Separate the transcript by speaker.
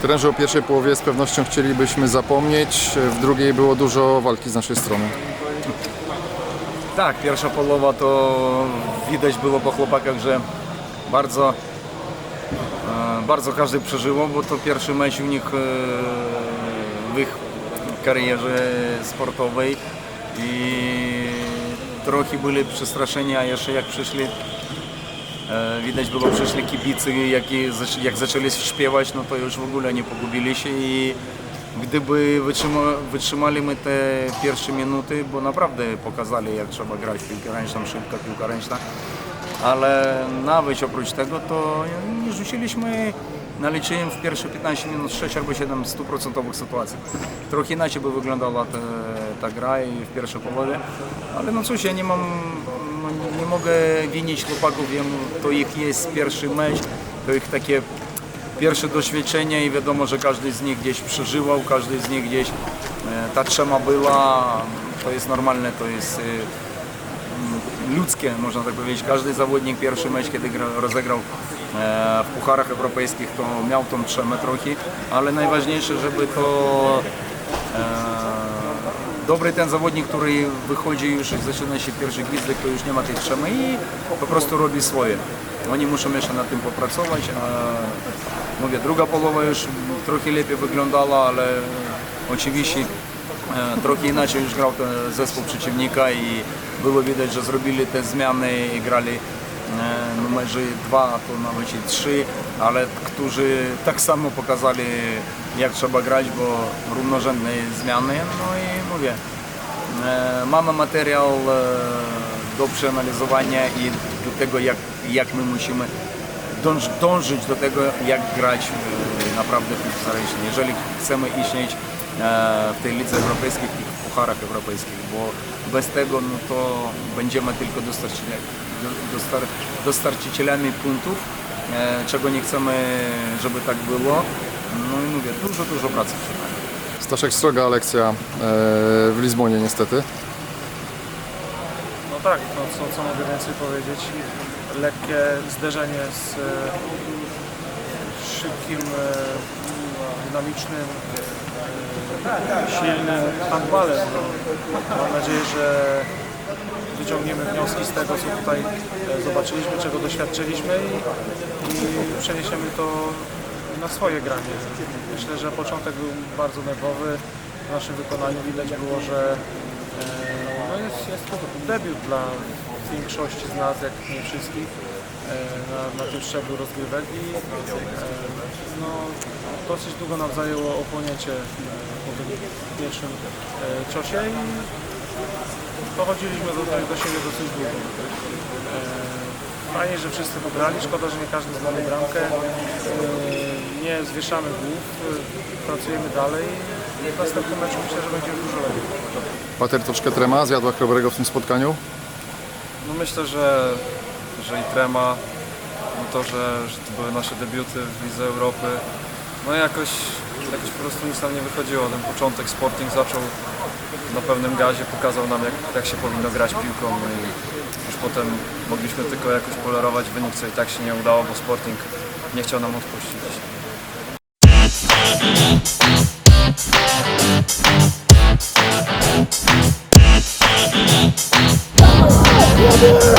Speaker 1: Trenerze o pierwszej połowie z pewnością chcielibyśmy zapomnieć, w drugiej było dużo walki z naszej strony.
Speaker 2: Tak, pierwsza połowa to widać było po chłopakach, że bardzo, e, bardzo każdy przeżyło, bo to pierwszy mecz u nich e, w ich karierze sportowej i trochę byli przestraszeni, a jeszcze jak przyszli, e, widać było przyszli kibicy, jak, jak zaczęli śpiewać, no to już w ogóle nie pogubili się i gdyby wytrzyma, wytrzymali my te pierwsze minuty, bo naprawdę pokazali jak trzeba grać w piłkę ręczną, szybka piłka ręczna, ale nawet oprócz tego to nie rzuciliśmy naliczyłem w pierwsze 15 minut 6 albo 7 stuprocentowych sytuacji. Trochę inaczej by wyglądała ta, ta gra i w pierwszej połowie, ale no cóż, ja nie mam, no nie, nie mogę winić chłopaków, wiem, to ich jest pierwszy mecz, to ich takie pierwsze doświadczenie i wiadomo, że każdy z nich gdzieś przeżywał, każdy z nich gdzieś e, ta trzema była, to jest normalne, to jest e, ludzkie, można tak powiedzieć. Każdy zawodnik pierwszy mecz, kiedy gra, rozegrał e, w pucharach europejskich, to miał tą trzemę trochę, ale najważniejsze, żeby to e, dobry ten zawodnik, który wychodzi już i zaczyna się pierwszy gwizdek, to już nie ma tej trzemy i po prostu robi swoje. Oni muszą jeszcze nad tym popracować, a mówię, druga połowa już trochę lepiej wyglądała, ale oczywiście trochę inaczej już grał zespół przeciwnika i było widać, że zrobili te zmiany i grali e, numerzy dwa, a to nawet trzy, ale którzy tak samo pokazali jak trzeba grać, bo równorzędne zmiany, no i mówię, e, mamy materiał e, do przeanalizowania i do tego jak, jak my musimy dąż, dążyć do tego jak grać e, naprawdę w jeżeli chcemy istnieć e, w tej lidze europejskiej i w pucharach europejskich, bo bez tego no to będziemy tylko dostarczycielami, dostar, dostarczycielami punktów, e, czego nie chcemy, żeby tak było. No i mówię, dużo, dużo pracy przed nami.
Speaker 1: Staszek sroga lekcja e, w Lizbonie niestety.
Speaker 3: No tak, no co, co mogę więcej powiedzieć? Lekkie zderzenie z e, szybkim, e, dynamicznym, silnym handbalem. No, mam nadzieję, że wyciągniemy wnioski z tego, co tutaj e, zobaczyliśmy, czego doświadczyliśmy i, i przeniesiemy to na swoje granie. Myślę, że początek był bardzo nerwowy. W naszym wykonaniu widać było, że e, no jest, jest to debiut dla większości z nas, jak nie wszystkich, e, na, na tym szczeblu rozgrywek i no, dosyć długo nam zajęło opłonięcie pierwszym e, ciosie i dochodziliśmy do, do siebie dosyć długo. E, Fajnie, że wszyscy wygrali, szkoda, że nie każdy zdobył bramkę. E, Nie zwieszamy głów, e, pracujemy dalej i w następnym meczu myślę, że będzie dużo lepiej.
Speaker 1: Pater troszkę trema, zjadła Chrobrego w tym spotkaniu.
Speaker 4: No myślę, że, że i trema, no to, że, że to były nasze debiuty w Lidze Europy, no jakoś, jakoś po prostu nic nam nie wychodziło. Ten początek Sporting zaczął na pewnym gazie, pokazał nam jak, jak się powinno grać piłką no i już potem mogliśmy tylko jakoś polerować wynik, co i tak się nie udało, bo Sporting nie chciał nam odpuścić.
Speaker 5: Yeah.